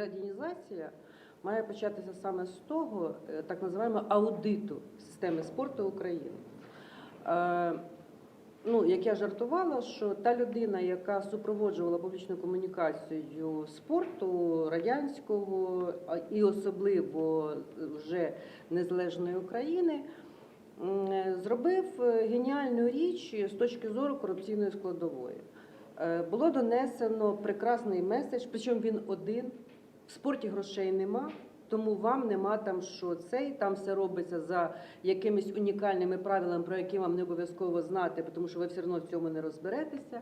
дерадінізація має початися саме з того, е, так називаємо аудиту системи спорту України. Е, Ну, як я жартувала, що та людина, яка супроводжувала публічну комунікацію спорту радянського і особливо вже незалежної України, е, зробив геніальну річ з точки зору корупційної складової. Було донесено прекрасний меседж, причому він один. В спорті грошей нема, тому вам нема там що цей, там все робиться за якимись унікальними правилами, про які вам не обов'язково знати, тому що ви все одно в цьому не розберетеся.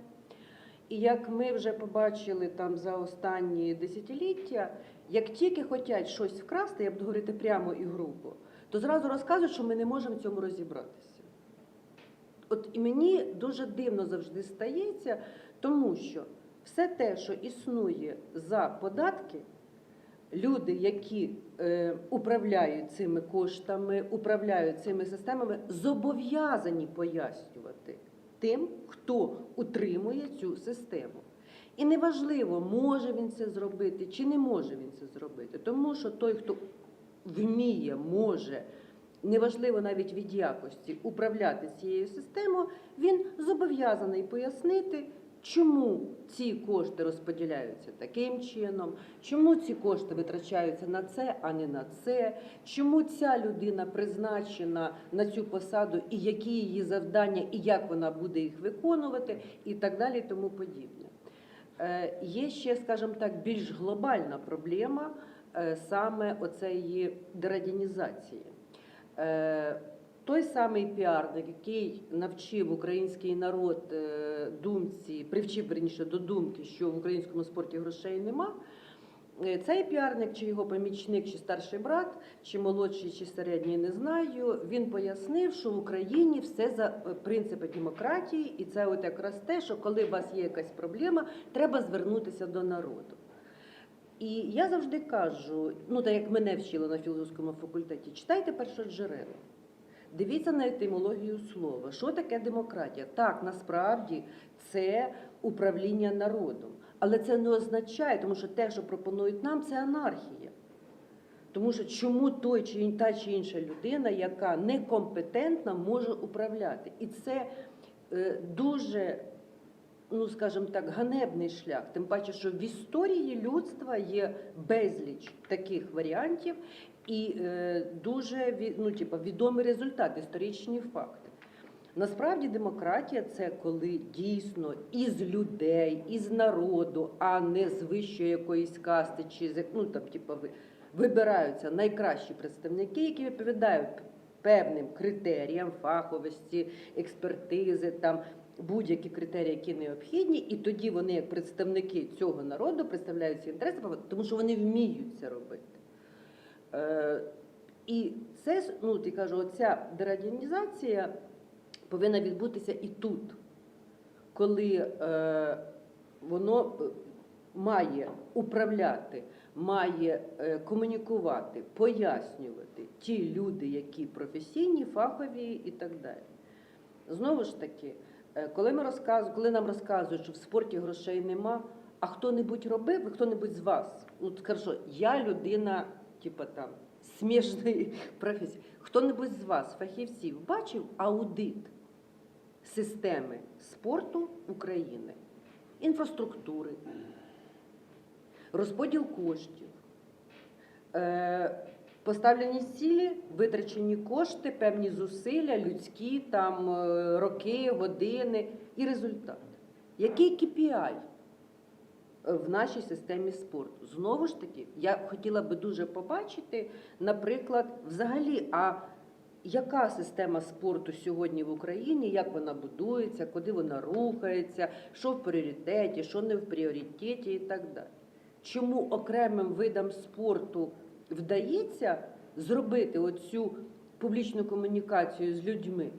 І як ми вже побачили там за останні десятиліття, як тільки хочуть щось вкрасти, я буду говорити прямо і грубо, то зразу розказують, що ми не можемо в цьому розібратися. От і мені дуже дивно завжди стається, тому що все те, що існує за податки, люди, які е, управляють цими коштами, управляють цими системами, зобов'язані пояснювати тим, хто утримує цю систему. І неважливо, може він це зробити чи не може він це зробити, тому що той, хто вміє, може, неважливо навіть від якості управляти цією системою, він зобов'язаний пояснити, чому ці кошти розподіляються таким чином, чому ці кошти витрачаються на це, а не на це, чому ця людина призначена на цю посаду, і які її завдання, і як вона буде їх виконувати, і так далі, тому подібне. Е, Є ще, скажімо так, більш глобальна проблема е, саме оцеї дерадянізації. Той самий піарник, який навчив український народ е, думці, привчив верніше до думки, що в українському спорті грошей нема. е, Цей піарник, чи його помічник, чи старший брат, чи молодший, чи середній, не знаю. Він пояснив, що в Україні все за е, принципи демократії, і це от якраз те, що коли у вас є якась проблема, треба звернутися до народу. І я завжди кажу, ну так як мене вчили на філософському факультеті, читайте першоджерела. Дивіться на етимологію слова. Що таке демократія? Так, насправді це управління народом. Але це не означає, тому що те, що пропонують нам, це анархія. Тому що чому той чи та чи інша людина, яка некомпетентна, може управляти? І це е, дуже, ну скажімо так, ганебний шлях. Тим паче, що в історії людства є безліч таких варіантів і е, дуже ну, типу, відомий результат, історичні факти. Насправді демократія це коли дійсно із людей, із народу, а не з вищої якоїсь касти, чи ну там, типу, вибираються найкращі представники, які відповідають певним критеріям фаховості, експертизи, там будь-які критерії, які необхідні, і тоді вони, як представники цього народу, представляють ці інтереси, тому що вони вміють це робити. Е, і це ну ти кажу, оця дерадянізація повинна відбутися і тут, коли е, воно е, має управляти, має е, комунікувати, пояснювати ті люди, які професійні, фахові і так далі. Знову ж таки, коли ми розказуємо, коли нам розказують, що в спорті грошей нема, а хто-небудь робив, хто-небудь з вас, ну хорошо, я людина, типа там, смішної професії, хто-небудь з вас, фахівців, бачив аудит системи спорту України, інфраструктури, розподіл коштів, е, поставлені цілі, витрачені кошти, певні зусилля, людські там е, роки, години і результат. Який KPI в нашій системі спорту? Знову ж таки, я хотіла би дуже побачити, наприклад, взагалі, а яка система спорту сьогодні в Україні, як вона будується, куди вона рухається, що в пріоритеті, що не в пріоритеті і так далі. Чому окремим видам спорту вдається зробити оцю публічну комунікацію з людьми,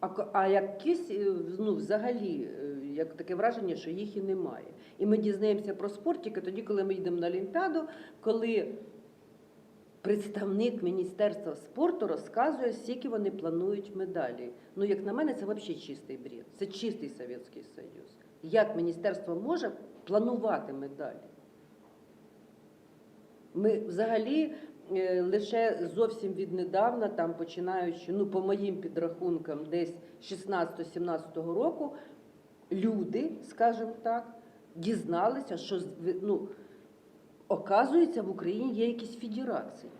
а, а якісь е, ну, взагалі е, як таке враження, що їх і немає. І ми дізнаємося про спорт тільки тоді, коли ми йдемо на Олімпіаду, коли представник Міністерства спорту розказує, скільки вони планують медалі. Ну, як на мене, це взагалі чистий бред. Це чистий Совєтський Союз. Як міністерство може планувати медалі? Ми взагалі е, лише зовсім віднедавна, там починаючи, ну по моїм підрахункам, десь 16-17 року, люди, скажімо так, дізналися, що ну, оказується, в Україні є якісь федерації.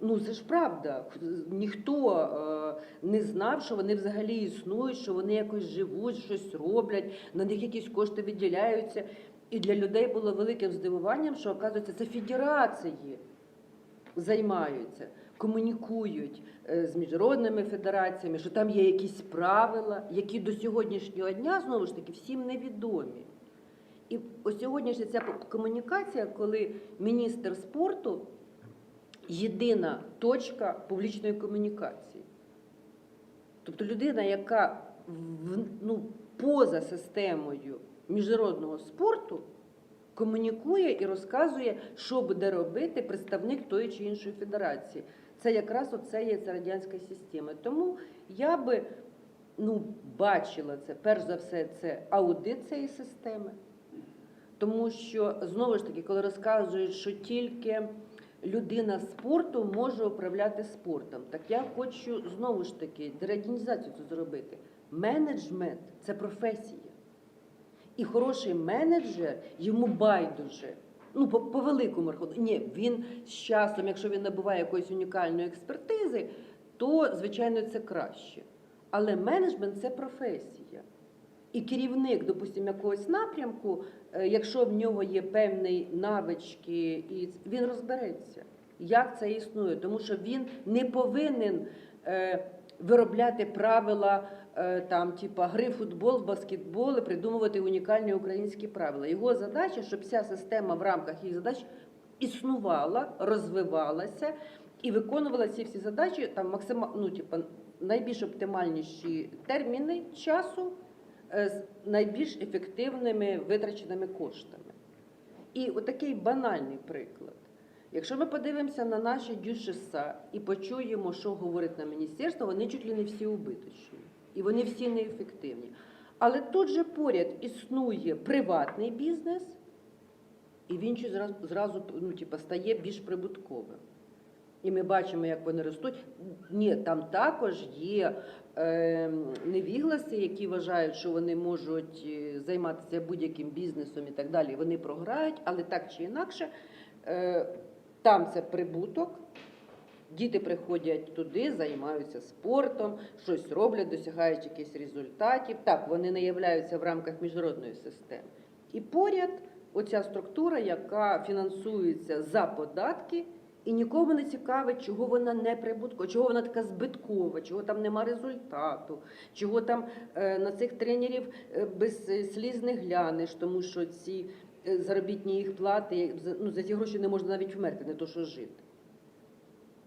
Ну, це ж правда. Ніхто е, не знав, що вони взагалі існують, що вони якось живуть, щось роблять, на них якісь кошти виділяються. І для людей було великим здивуванням, що оказується, це федерації займаються, комунікують е, з міжнародними федераціями, що там є якісь правила, які до сьогоднішнього дня знову ж таки всім невідомі. І ось сьогоднішня ця комунікація, коли міністр спорту єдина точка публічної комунікації. Тобто людина, яка в, ну, поза системою міжнародного спорту комунікує і розказує, що буде робити представник тої чи іншої федерації. Це якраз оце є радянська система. Тому я би ну, бачила це, перш за все, це аудит цієї системи. Тому що знову ж таки, коли розказують, що тільки людина спорту може управляти спортом, так я хочу знову ж таки дерадінізацію зробити. Менеджмент це професія. І хороший менеджер йому байдуже. Ну, по, по великому рахунку. Ні, він з часом, якщо він набуває якоїсь унікальної експертизи, то звичайно це краще. Але менеджмент це професія. І керівник, допустимо, якогось напрямку, е, якщо в нього є певні навички, і він розбереться, як це існує, тому що він не повинен е, виробляти правила там, типа гри в футбол, в баскетбол, і придумувати унікальні українські правила. Його задача, щоб вся система в рамках їх задач існувала, розвивалася і виконувала ці всі задачі там максимально, ну, типа, найбільш оптимальніші терміни часу е, з найбільш ефективними витраченими коштами. І отакий банальний приклад. Якщо ми подивимося на наші дюшеса і почуємо, що говорить на міністерство, вони чуть ли не всі убиточні. І вони всі неефективні. Але тут же поряд існує приватний бізнес, і він зразу, зразу ну, типу, стає більш прибутковим. І ми бачимо, як вони ростуть. Ні, там також є е, невігласи, які вважають, що вони можуть е, займатися будь-яким бізнесом і так далі. Вони програють, але так чи інакше, е, там це прибуток. Діти приходять туди, займаються спортом, щось роблять, досягають якихось результатів. Так, вони не являються в рамках міжнародної системи. І поряд оця структура, яка фінансується за податки, і нікому не цікавить, чого вона не прибуткова, чого вона така збиткова, чого там нема результату, чого там е, на цих тренерів е, без сліз не глянеш, тому що ці е, заробітні їх плати, ну, за ці гроші не можна навіть вмерти, не то що жити.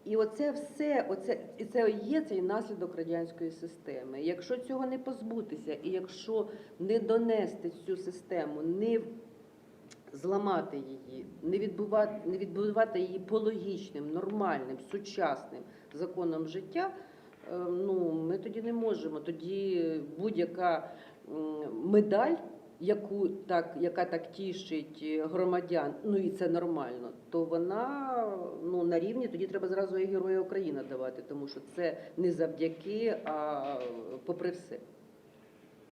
І оце все, оце, і це є цей наслідок радянської системи. Якщо цього не позбутися, і якщо не донести цю систему, не зламати її, не відбувати, не відбудувати її по логічним, нормальним, сучасним законам життя, е, ну ми тоді не можемо. Тоді будь-яка медаль, яку так, яка так тішить громадян, ну і це нормально, то вона ну на рівні тоді треба зразу і Героя України давати, тому що це не завдяки, а попри все.